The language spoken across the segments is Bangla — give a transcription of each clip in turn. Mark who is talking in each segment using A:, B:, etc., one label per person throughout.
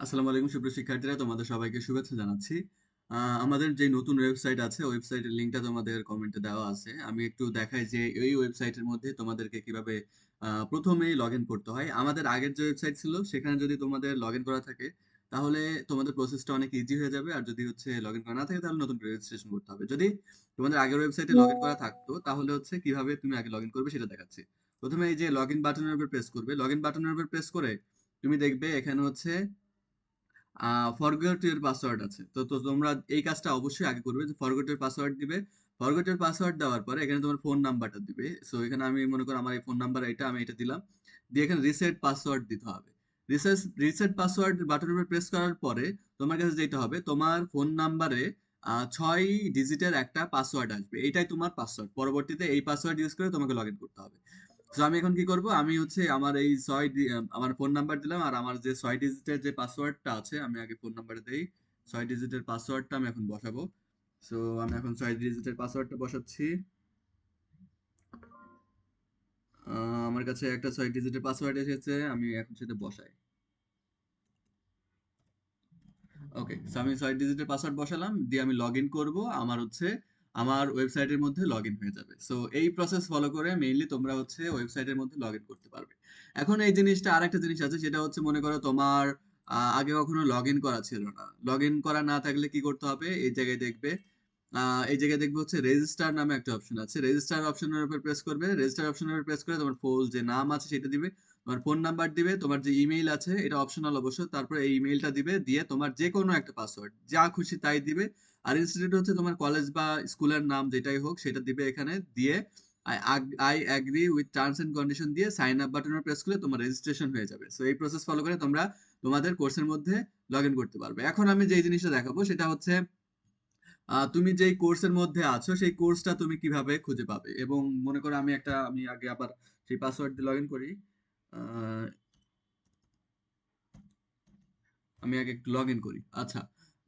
A: আসসালামু আলাইকুম সুপ্রিয় শিক্ষার্থীরা তোমাদের সবাইকে শুভেচ্ছা জানাচ্ছি। আমাদের যে নতুন ওয়েবসাইট আছে ওয়েবসাইটের লিঙ্কটা তোমাদের কমেন্টে দেওয়া আছে। আমি একটু দেখাই যে এই ওয়েবসাইটের মধ্যে তোমাদেরকে কীভাবে আহ, প্রথমেই লগ ইন করতে হয়। আমাদের আগের যে ওয়েবসাইট ছিল সেখানে যদি তোমাদের লগ ইন করা থাকে তাহলে তোমাদের প্রসেসটা অনেক ইজি হয়ে যাবে। আর যদি হচ্ছে লগ ইন করা না থাকে তাহলে নতুন রেজিস্ট্রেশন করতে হবে। যদি তোমাদের আগের ওয়েবসাইটে লগ ইন করা থাকতো তাহলে হচ্ছে কীভাবে তুমি আগে লগ ইন করবে সেটা দেখাচ্ছি। প্রথমে এই যে লগ ইন বাটনের উপর প্রেস করবে। লগ ইন বাটনের উপর প্রেস করে তুমি দেখবে এখানে হচ্ছে ফরগেট এর পাসওয়ার্ড আছে। তো তো তোমরা এই কাজটা অবশ্যই আগে করবে যে ফরগেট পাসওয়ার্ড দিবে। ফরগেট এর পাসওয়ার্ড দেওয়ার পরে এখানে তোমার ফোন নাম্বারটা দিবে। সো এখানে আমি মনে করো আমার এই ফোন নাম্বার এটা আমি এটা দিলাম। দিয়ে এখানে রিসেট পাসওয়ার্ড দিতে হবে। রিসেট রিসেট পাসওয়ার্ড বাটনের উপর প্রেস করার পরে তোমার কাছে যেটা হবে, তোমার ফোন নাম্বারে ছয় ডিজিটের একটা পাসওয়ার্ড আসবে। এটাই তোমার পাসওয়ার্ড পরবর্তীতে এই পাসওয়ার্ড ইউজ করে তোমাকে লগ ইন করতে হবে। তো আমি এখন কি করব? আমি হচ্ছে আমার এই ছয় আমার ফোন নাম্বার দিলাম আর আমার যে ছয় ডিজিটের যে পাসওয়ার্ডটা আছে, আমি আগে ফোন নাম্বারে দেই। ছয় ডিজিটের পাসওয়ার্ডটা আমি এখন বসাবো। সো আমি এখন ছয় ডিজিটের পাসওয়ার্ডটা বসাচ্ছি। আমার কাছে একটা ছয় ডিজিটের পাসওয়ার্ড এসেছে, আমি এখন সেটা বসাই। ওকে সো আমি ছয় ডিজিটের পাসওয়ার্ড বসালাম, দিয়ে আমি লগ ইন করব। আমার হচ্ছে আমার ওয়েবসাইটের মধ্যে লগ হয়ে যাবে। সো এই প্রসেস ফলো করে মেইনলি তোমরা হচ্ছে ওয়েবসাইটের মধ্যে লগ করতে পারবে। এখন এই জিনিসটা আর একটা জিনিস আছে, সেটা হচ্ছে মনে করো তোমার আগে কখনো লগ করা ছিল না। লগ করা না থাকলে কি করতে হবে? এই জায়গায় দেখবে এই জায়গায় দেখবে হচ্ছে রেজিস্টার নামে একটা অপশন আছে। রেজিস্টার অপশনের উপর প্রেস করবে। রেজিস্টার অপশনের উপর প্রেস করে তোমার ফুল যে নাম আছে সেটা দিবে, তোমার ফোন নাম্বার দিবে, তোমার যে ইমেইল আছে এটা অপশনাল অবশ্য তারপরে এই ইমেইলটা দিবে, দিয়ে তোমার যে কোনো একটা পাসওয়ার্ড যা খুশি তাই দিবে। আর ইনস্টিটিউট হচ্ছে তোমার কলেজ বা স্কুলের নাম যেটাই হোক, সেটা দিবে এখানে। দিয়ে I agree with terms and condition দিয়ে সাইন আপ বাটনে প্রেস করলে তোমার রেজিস্ট্রেশন হয়ে যাবে। সো এই প্রসেস ফলো করে তোমরা তোমাদের কোর্সের মধ্যে লগ ইন করতে পারবে। এখন আমি যে জিনিসটা দেখাবো, সেটা হচ্ছে তুমি যেই কোর্সের মধ্যে আছো, সেই কোর্সটা তুমি কীভাবে খুঁজে পাবে? এবং মনে করো আমি একটা, আমি আগে আবার সেই পাসওয়ার্ড দিয়ে লগ ইন করি আমি আগে লগ ইন করি। আচ্ছা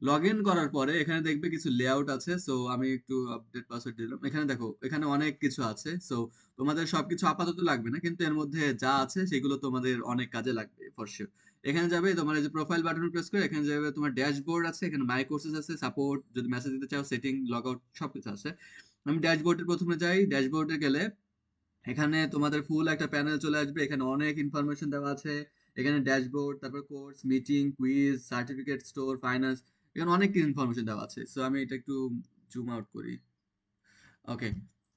A: লগ ইন করার পরে এখানে দেখবে কিছু লেআউট আছে সো আমি একটু আপডেট পাসওয়ার্ড দিলাম। এখানে দেখো, এখানে অনেক কিছু আছে সো তোমাদের সবকিছু আপাতত লাগবে না, কিন্তু এর মধ্যে যা আছে সেগুলো তোমাদের অনেক কাজে লাগবে ফর শিওর এখানে যাবে তোমার এই যে প্রোফাইল বাটন প্রেস করে, এখানে যাবে তোমার ড্যাশবোর্ড আছে, এখানে মাই কোর্সেস আছে সাপোর্ট যদি মেসেজ দিতে চাও সেটিং লগ আউট সবকিছু আছে। আমি ড্যাশবোর্ডের প্রথমে যাই ড্যাশবোর্ডে গেলে এখানে তোমাদের ফুল একটা প্যানেল চলে আসবে, এখানে অনেক ইনফরমেশন দেওয়া আছে। এখানে ড্যাশবোর্ড তারপর course meeting quiz certificate store finance এখানে অনেক ইনফরমেশন দেওয়া আছে সো আমি এটা একটু জুম আউট করি। ওকে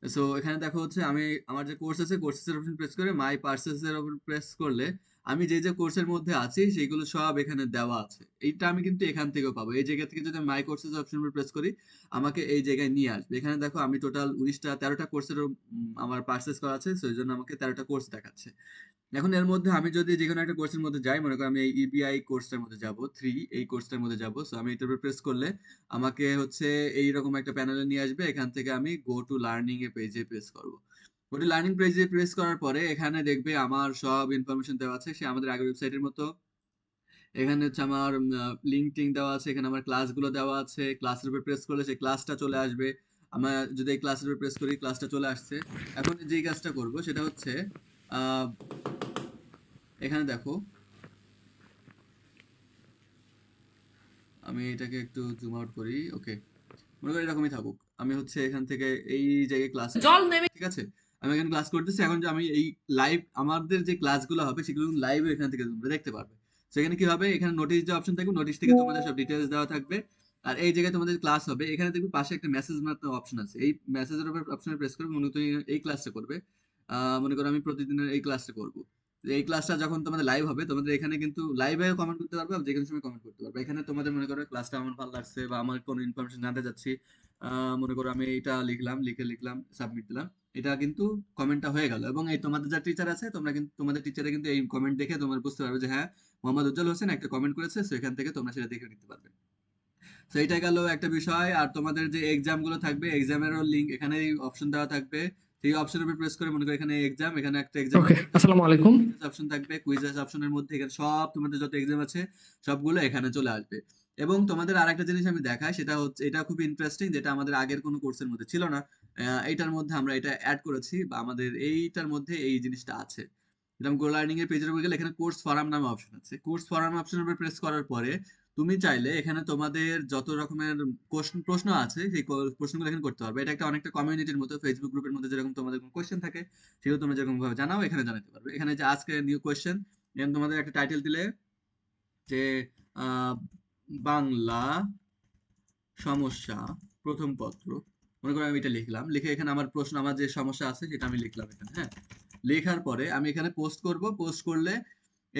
A: সো এখানে দেখো হচ্ছে আমি, আমার যে কোর্স আছে কোর্সের অপশন প্রেস করে মাই পার্সেসের উপর প্রেস করলে আমি যে যে কোর্সের মধ্যে আছি সেগুলো সব এখানে দেওয়া আছে। এইটা আমি কিন্তু এখান থেকেও পাবো। এই জায়গা থেকে যদি মাই কোর্সেস অপশন প্রেস করি, আমাকে এই জায়গায় নিয়ে আসবে। এখানে দেখো আমি টোটাল উনিশটা, তেরোটা কোর্সের আমার পার্সেস করা আছে সেই জন্য আমাকে তেরোটা কোর্স দেখাচ্ছে। এখন এর মধ্যে আমি যদি যে কোনো একটা কোর্সের মধ্যে যাই, মনে করো আমি এই ইবিআই কোর্সটার মধ্যে যাব থ্রি এই কোর্সটার মধ্যে যাব সো আমি এটার উপর প্রেস করলে আমাকে হচ্ছে এইরকম একটা প্যানেলে নিয়ে আসবে, এখান থেকে আমি গো টু লার্নিং এ পেজে প্রেস করব। গো টু লার্নিং পেজে প্রেস করার পরে এখানে দেখবে আমার সব ইনফরমেশন দেওয়া আছে, সে আমাদের আগের ওয়েবসাইটের মতো। এখানে হচ্ছে আমার লিঙ্ক টিঙ্ক দেওয়া আছে, এখানে আমার ক্লাসগুলো দেওয়া আছে ক্লাসের উপর প্রেস করলে সেই ক্লাসটা চলে আসবে। আমরা যদি এই ক্লাসের উপর প্রেস করি ক্লাসটা চলে আসছে। এখন যেই কাজটা করব, সেটা হচ্ছে এখানে দেখো আমি এটাকে একটু জুম আউট করি ওকে মনে করি এরকমই থাকুক। আমি হচ্ছে এখান থেকে এই জায়গায় ক্লাস
B: জল নেমে
A: ঠিক আছে? আমি এখানে ক্লাস করতেছি এখন যে আমি এই লাইভ আমাদের যে ক্লাসগুলো হবে সেগুলো লাইভ এখান থেকে তোমরা দেখতে পারবে। সেখানে কি হবে? এখানে নোটিশ যে অপশন থাকবে নোটিশ থেকে তোমাদের সব ডিটেলস দেওয়া থাকবে। আর এই জায়গায় তোমাদের ক্লাস হবে এখানে দেখবে পাশে একটা মেসেজ মতো অপশন আছে। এই মেসেজের উপর অপশনে প্রেস করবে মনে তুমি এই ক্লাসটা করবে। আহ, মনে করো আমি প্রতিদিনের এই ক্লাসটা করব। এই ক্লাসটা যখন তোমাদের লাইভ হবে, তোমাদের এখানে কিন্তু লাইভে কমেন্ট করতে পারবে যে কোনো সময় কমেন্ট করতে পারবে। এখানে তোমাদের মনে করো ক্লাসটা আমার ভালো লাগছে, বা আমার কোনো ইনফরমেশন জানতে চাচ্ছি মনে করো আমি এটা লিখলাম, লিখে লিখলাম সাবমিট দিলাম। এটা কিন্তু কমেন্টটা হয়ে গেল। এবং এই তোমাদের যা টিচার আছে, তোমরা কিন্তু, তোমাদের টিচারে কিন্তু এই কমেন্ট দেখে তোমরা বুঝতে পারবে যে হ্যাঁ মোহাম্মদ উজ্জ্বল হোসেন একটা কমেন্ট করেছে, সো এখান থেকে তোমরা সেটা দেখে নিতে পারবে। তো এটা গেল একটা বিষয়। আর তোমাদের যে এক্সামগুলো থাকবে এক্সামেরও লিঙ্ক এখানেই অপশন দেওয়া থাকবে। সেই অপশনের উপর প্রেস করে মনে করো এখানে এক্সাম এখানে একটা এক্সাম
B: ওকে আসসালামু আলাইকুম।
A: অপশন থাকবে কুইজেস অপশনের মধ্যে এখানে সব তোমাদের যত এক্সাম আছে সবগুলো এখানে চলে আসবে। এবং তোমাদের আরেকটা জিনিস আমি দেখাই সেটা হচ্ছে এটা খুব ইন্টারেস্টিং যেটা আমাদের আগের কোনো কোর্সের মধ্যে ছিল না। এইটার মধ্যে আমরা এটা অ্যাড করেছি বা আমাদের এইটার মধ্যে এই জিনিসটা আছে। দিলাম গো লার্নিং এর পেজের উপর গেলে এখানে কোর্স ফরাম নামে অপশন আছে। কোর্স ফরাম অপশনের উপর প্রেস করার পরে তুমি চাইলে এখানে তোমাদের যত রকমের কোশ্চেন প্রশ্ন আছে, সেই প্রশ্নগুলো এখানে করতে পারবে। এটা একটা অনেকটা কমিউনিটির মতো ফেসবুক গ্রুপের মধ্যে যেরকম তোমাদের কোনো থাকে, সেগুলো তোমরা যেরকম ভাবে জানাও, এখানে জানাতে পারবে। এখানে যে আজকে নিউ কোশ্চেন এখানে তোমাদের একটা টাইটেল দিলে যে বাংলা সমস্যা, প্রথম পত্র। মনে করো আমি এটা লিখলাম। লিখে এখানে আমার প্রশ্ন, আমার যে সমস্যা আছে, সেটা আমি লিখলাম এখানে হ্যাঁ? লেখার পরে আমি এখানে পোস্ট করব। পোস্ট করলে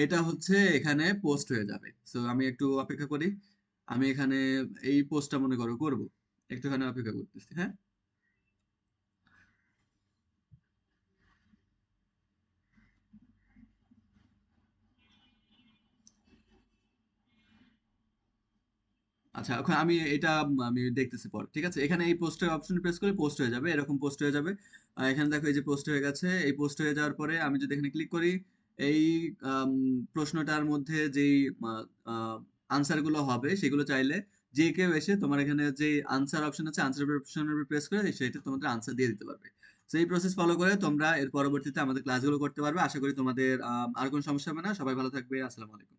A: এটা হচ্ছে এখানে পোস্ট হয়ে যাবে। সো আমি একটু অপেক্ষা করি। আমি এখানে এই পোস্টটা মনে করো করব। একটুখানি অপেক্ষা করতেছি হ্যাঁ? আচ্ছা এখন আমি এটা, আমি দেখতেছি পর, ঠিক আছে? এখানে এই পোস্টের অপশন প্রেস করলে পোস্ট হয়ে যাবে, এরকম পোস্ট হয়ে যাবে। এখানে দেখো এই যে পোস্ট হয়ে গেছে। এই পোস্ট হয়ে যাওয়ার পরে আমি যদি এখানে ক্লিক করি এই প্রশ্নটার মধ্যে যেই আনসারগুলো হবে, সেগুলো চাইলে যে কেউ এসে তোমার এখানে যে আনসার অপশন আছে আনসার অপশনের প্রেস করে সেটা তোমাদের আনসার দিয়ে দিতে পারবে। সেই প্রসেস ফলো করে তোমরা এর পরবর্তীতে আমাদের ক্লাসগুলো করতে পারবে। আশা করি তোমাদের আর কোনো সমস্যা হবে না। সবাই ভালো থাকবে। আসসালামু আলাইকুম।